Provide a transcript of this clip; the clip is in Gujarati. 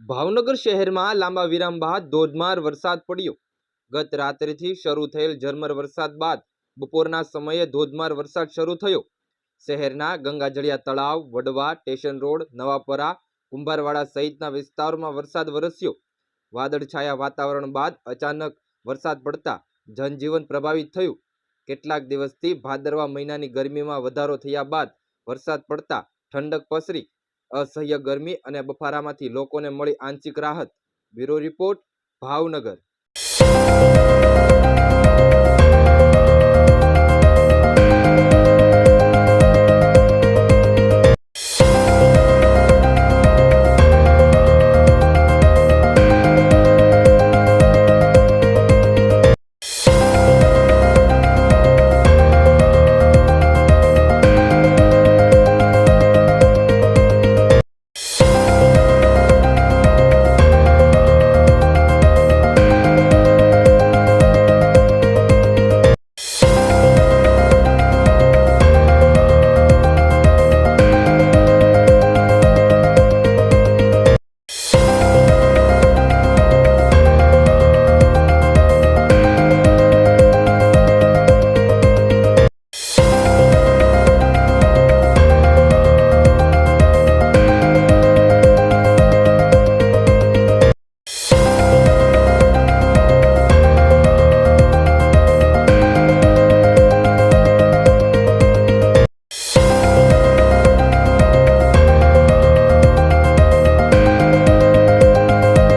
ભાવનગર શહેરમાં લાંબા વિરામ બાદ ધોધમાર વરસાદ પડ્યો. ગત રાત્રિથી શરૂ થયેલ ઝરમર વરસાદ બાદ બપોરના સમયે ધોધમાર વરસાદ શરૂ થયો. શહેરના ગંગાજળિયા તળાવ, વડવા, સ્ટેશન રોડ, નવાપરા, કુંભારવાડા સહિતના વિસ્તારોમાં વરસાદ વરસ્યો. વાદળછાયા વાતાવરણ બાદ અચાનક વરસાદ પડતા જનજીવન પ્રભાવિત થયું. કેટલાક દિવસથી ભાદરવા મહિનાની ગરમીમાં વધારો થયા બાદ વરસાદ પડતા ઠંડક પસરી અસહ્ય ગરમી અને બફારામાંથી લોકોને મળી આંશિક રાહત. Bureau report Bhavnagar.